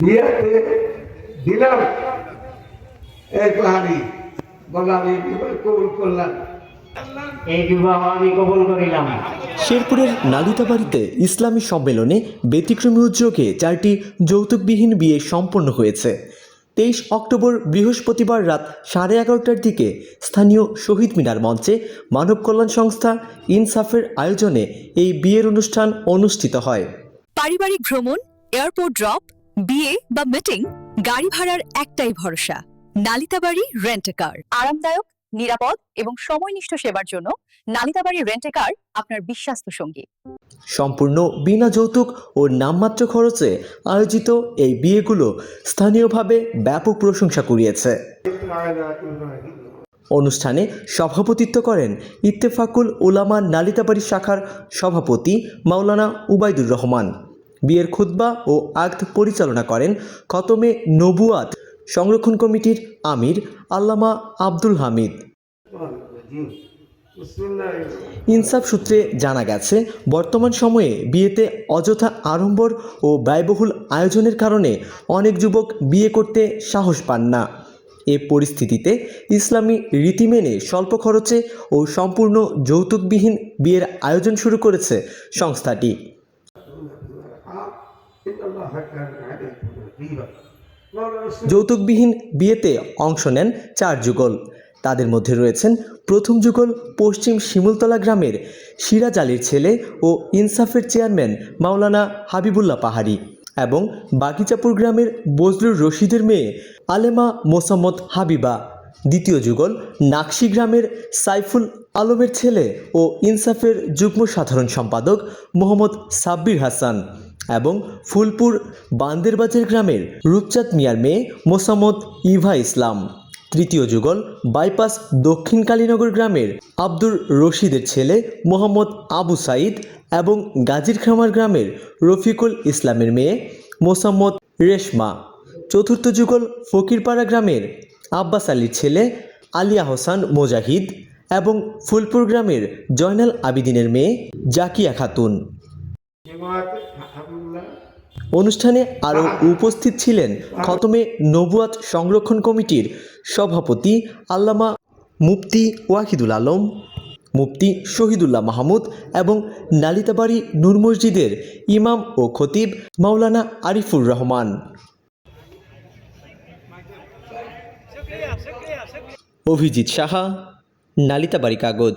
বিয়েতে দিলাম। এই কাহানি বললাম আমি বিবাহ কবুল করলাম? এই বিবাহ আমি কবুল করিলাম। শেরপুরের নালিতাবাড়িতে ইসলামী সম্মেলনে ব্যতিক্রমী উদ্যোগে চারটি যৌতুকবিহীন বিয়ে সম্পন্ন হয়েছে। তেইশ অক্টোবর বৃহস্পতিবার রাত সাড়ে এগারোটার দিকে স্থানীয় শহীদ মিনার মঞ্চে মানব কল্যাণ সংস্থা ইনসাফের আয়োজনে এই বিয়ের অনুষ্ঠান অনুষ্ঠিত হয়। পারিবারিক ভ্রমণ এয়ারপোর্ট ড্রপ বিয়ে বা মিটিং গাড়ি ভাড়ার একটাই ভরসা। নালিতাবাড়ি রেন্টেকার আরামদায়ক, নিরাপদ এবং সময়নিষ্ঠ সেবার জন্য নালিতাবাড়ি রেন্টেকার আপনার বিশ্বস্ত সঙ্গী। সম্পূর্ণ বিনা যৌতুক ও নামমাত্র খরচে আয়োজিত এই বিয়েগুলো স্থানীয়ভাবে ব্যাপক প্রশংসা কুড়িয়েছে। অনুষ্ঠানে সভাপতিত্ব করেন ইত্তেফাকুল উলামা নালিতাবাড়ি শাখার সভাপতি মাওলানা উবাইদুর রহমান। বিয়ের খুতবা ও আক্ত পরিচালনা করেন খতমে নবুয়াত সংরক্ষণ কমিটির আমির আল্লামা আব্দুল হামিদ। ইনসাফ সূত্রে জানা গেছে, বর্তমান সময়ে বিয়েতে অযথা আড়ম্বর ও ব্যয়বহুল আয়োজনের কারণে অনেক যুবক বিয়ে করতে সাহস পান না। এ পরিস্থিতিতে ইসলামী রীতি মেনে স্বল্প খরচে ও সম্পূর্ণ যৌতুকবিহীন বিয়ের আয়োজন শুরু করেছে সংস্থাটি। যৌতুকবিহীন বিয়েতে অংশ নেন চার যুগল। তাদের মধ্যে রয়েছেন প্রথম যুগল পশ্চিম শিমুলতলা গ্রামের সিরাজ আলীর ছেলে ও ইনসাফের চেয়ারম্যান মাওলানা হাবিবুল্লাহ পাহাড়ি এবং বাগিচাপুর গ্রামের বজলুর রশিদের মেয়ে আলেমা মোসাম্মদ হাবিবা। দ্বিতীয় যুগল নাকশি গ্রামের সাইফুল আলমের ছেলে ও ইনসাফের যুগ্ম সাধারণ সম্পাদক মোহাম্মদ সাব্বির হাসান। এবং ফুলপুর বান্দেরবাজার গ্রামের রূপচাঁদ মিয়ার মেয়ে মোসাম্মদ ইভা ইসলাম। তৃতীয় যুগল বাইপাস দক্ষিণ কালীনগর গ্রামের আব্দুর রশিদের ছেলে মোহাম্মদ আবু সাইদ এবং গাজীর খামার গ্রামের রফিকুল ইসলামের মেয়ে মোসাম্মদ রেশমা। চতুর্থ যুগল ফকিরপাড়া গ্রামের আব্বাস আলীর ছেলে আলিয়া হোসান মোজাহিদ এবং ফুলপুর গ্রামের জয়নাল আবিদিনের মেয়ে জাকিয়া খাতুন। অনুষ্ঠানে আরও উপস্থিত ছিলেন খতমে নবুয়াত সংরক্ষণ কমিটির সভাপতি আল্লামা মুফতি ওয়াহিদুল আলম, মুফতি শহীদুল্লাহ মাহমুদ এবং নালিতাবাড়ি নূর মসজিদের ইমাম ও খতিব মাওলানা আরিফুর রহমান। অভিজিৎ সাহা, নালিতাবাড়ি কাগজ।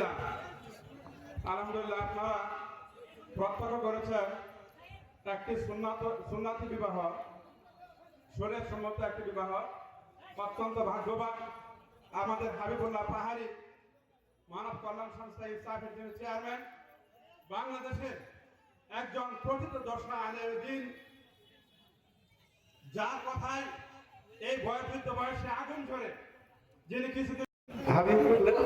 আলহামদুলিল্লাহ আলহামদুলিল্লাহ, আপনারা প্রত্যক্ষ করেছেন একটি সুন্নাত সুন্নাতি বিবাহ শরীর সম্মত একটি বিবাহ। অত্যন্ত ভাগ্যবান আমাদের হাবিবুল্লাহ পাহাড়ি মানব কল্যাণ সংস্থা ইসলামের যিনি চেয়ারম্যান, বাংলাদেশের একজন প্রকৃত দর্শনা আলের দিন। যার কথায় এই বয়বৃদ্ধ বয়সে আগুন ঝরে, যিনি কিছুদিন হাবিবুল্লাহ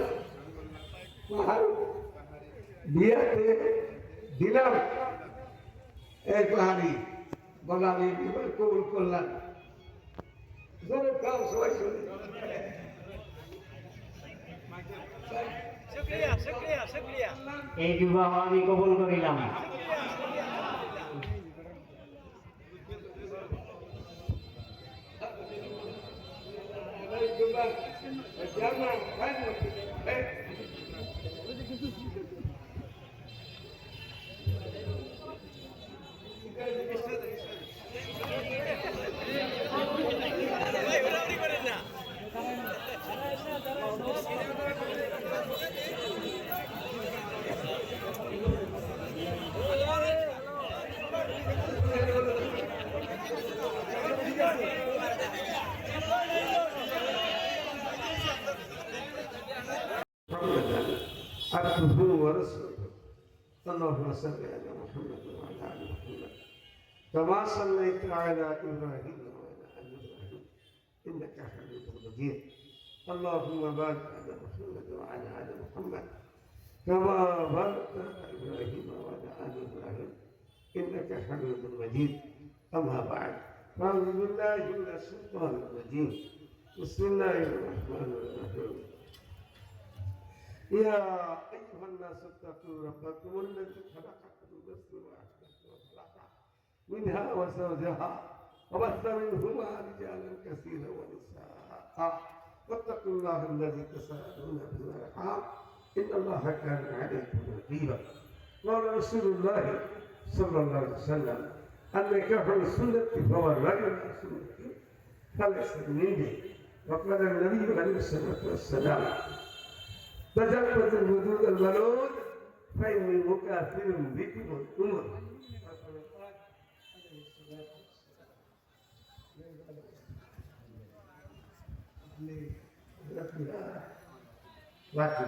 বিয়েতে দিলাম। এই পাহাড়ি বলা আমি কবুল করলাম। জোরে কাম সবাই শুনে। এই বিবাহ আমি কবুল করিলাম। عبده ورسوله اللهم صل على محمد وعلى آل محمد. كما صليت على إبراهيم وعلى آل إبراهيم. إنك حميد مجيد. اللهم بارك على محمد وعلى آل محمد. كما باركت على إبراهيم وعلى آل إبراهيم. إنك حميد مجيد. أما بعد فأعوذ بالله من الشيطان الرجيم. بسم الله الرحمن الرحيم. يا أيها الناس اتقوا ربكم الذي خلقكم نفس واحدة منها وزوجها وبث منهما رجالا كثيرا ونساء. واتقوا الله الذي تساءلون به والأرحام. إن الله كان عليكم رقيبا. قال رسول الله صلى الله عليه وسلم النكاح السنة فهو الرجل سنتي فليس مني وقال النبي عليه الصلاة والسلام تجربة الوجود الولود فإني مكافر بكم الأمم Laki.